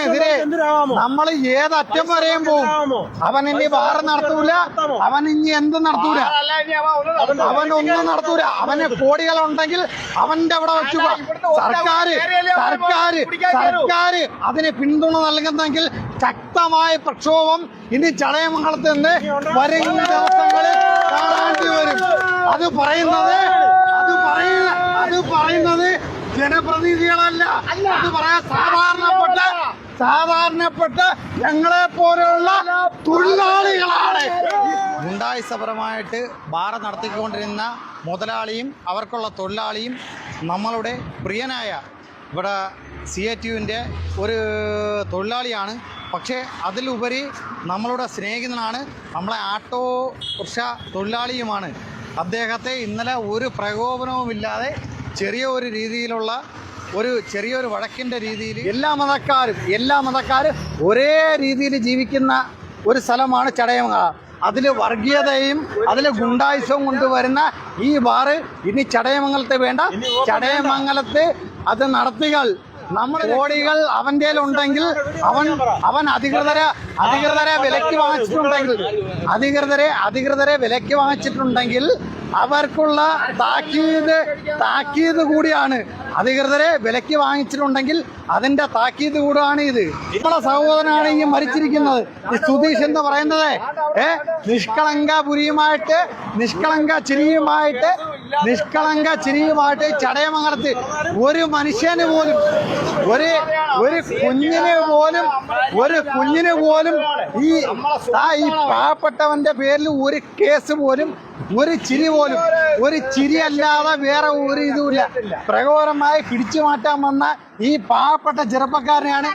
അവനെതിരെ നമ്മൾ ഏതറ്റം വരെയും പോകും. അവൻ ഇനി വാറ നടത്തൂല. അവൻ ഇനി എന്ത് നടത്തൂല? അവൻ ഒന്നും നടത്തൂല. അവന് കോടികളുണ്ടെങ്കിൽ അവന്റെ അവിടെ വെച്ചു സർക്കാർ സർക്കാർ സർക്കാർ അതിന് പിന്തുണ നൽകുന്നെങ്കിൽ ശക്തമായ പ്രക്ഷോഭം ഇനി ചടയമംഗലത്ത് നിന്ന് വരും. ദിവസങ്ങളിൽ കാണേണ്ടി വരും. അത് പറയുന്നത് അത് പറയുന്ന അത് പറയുന്നത് ജനപ്രതിനിധികളല്ല. അത് പറയാൻ സാധാരണപ്പെട്ട സാധാരണപ്പെട്ട ഞങ്ങളെ പോലെയുള്ള തൊഴിലാളികളാണ്. ഗുണ്ടായുസപരമായിട്ട് ബാറ നടത്തിക്കൊണ്ടിരുന്ന മുതലാളിയും അവർക്കുള്ള തൊഴിലാളിയും നമ്മളുടെ പ്രിയനായ ഇവിടെ സി എ ടിയുവിന്റെ ഒരു തൊഴിലാളിയാണ്. പക്ഷേ അതിലുപരി നമ്മളുടെ സ്നേഹിതനാണ് നമ്മളെ ആട്ടോ റിക്ഷ തൊഴിലാളിയുമാണ്. അദ്ദേഹത്തെ ഇന്നലെ ഒരു പ്രകോപനവുമില്ലാതെ ചെറിയ ഒരു രീതിയിലുള്ള ഒരു ചെറിയൊരു വഴക്കിന്റെ രീതിയിൽ എല്ലാ മതക്കാരും എല്ലാ മതക്കാരും ഒരേ രീതിയിൽ ജീവിക്കുന്ന ഒരു സ്ഥലമാണ് ചടയമംഗല അതിൽ വർഗീയതയും അതിൽ ഗുണ്ടായുസവും കൊണ്ടുവരുന്ന ഈ ബാറ് ഇനി ചടയമംഗലത്തെ വേണ്ട. ചടയമംഗലത്ത് അത് നടത്തികൾ നമ്മുടെ കോടികൾ അവന്റെ ഉണ്ടെങ്കിൽ അവൻ അവൻ അധികൃതരെ അധികൃതരെ വിലക്ക് വാങ്ങിച്ചിട്ടുണ്ടെങ്കിൽ അധികൃതരെ അധികൃതരെ വിലക്ക് വാങ്ങിച്ചിട്ടുണ്ടെങ്കിൽ അവർക്കുള്ള താക്കീത് താക്കീത് കൂടിയാണ്. അധികൃതരെ വിലക്ക് വാങ്ങിച്ചിട്ടുണ്ടെങ്കിൽ അതിന്റെ താക്കീത് കൂടാണ് ഇത്. നമ്മളെ സഹോദരനാണ് ഈ മരിച്ചിരിക്കുന്നത്. ഈ സുധീഷ് എന്ന് പറയുന്നത് ഏ നിഷ്കളങ്ക പുരിയുമായിട്ട് നിഷ്കളങ്ക ചിരിയുമായിട്ട് നിഷ്കളങ്ക ചിരിയുമായിട്ട് ചടയമംഗലത്ത് ഒരു മനുഷ്യന് പോലും ഒരു ഒരു കുഞ്ഞിന് പോലും ഒരു കുഞ്ഞിന് പോലും ഈ ഈ പാവപ്പെട്ടവന്റെ പേരിൽ ഒരു കേസ് പോലും ഒരു ചിരി പോലും ഒരു ചിരി അല്ലാതെ വേറെ ഒരു ഇതുമില്ല. പ്രകോപരമായി പിടിച്ചു മാറ്റാൻ വന്ന ഈ പാവപ്പെട്ട ചെറുപ്പക്കാരനെയാണ്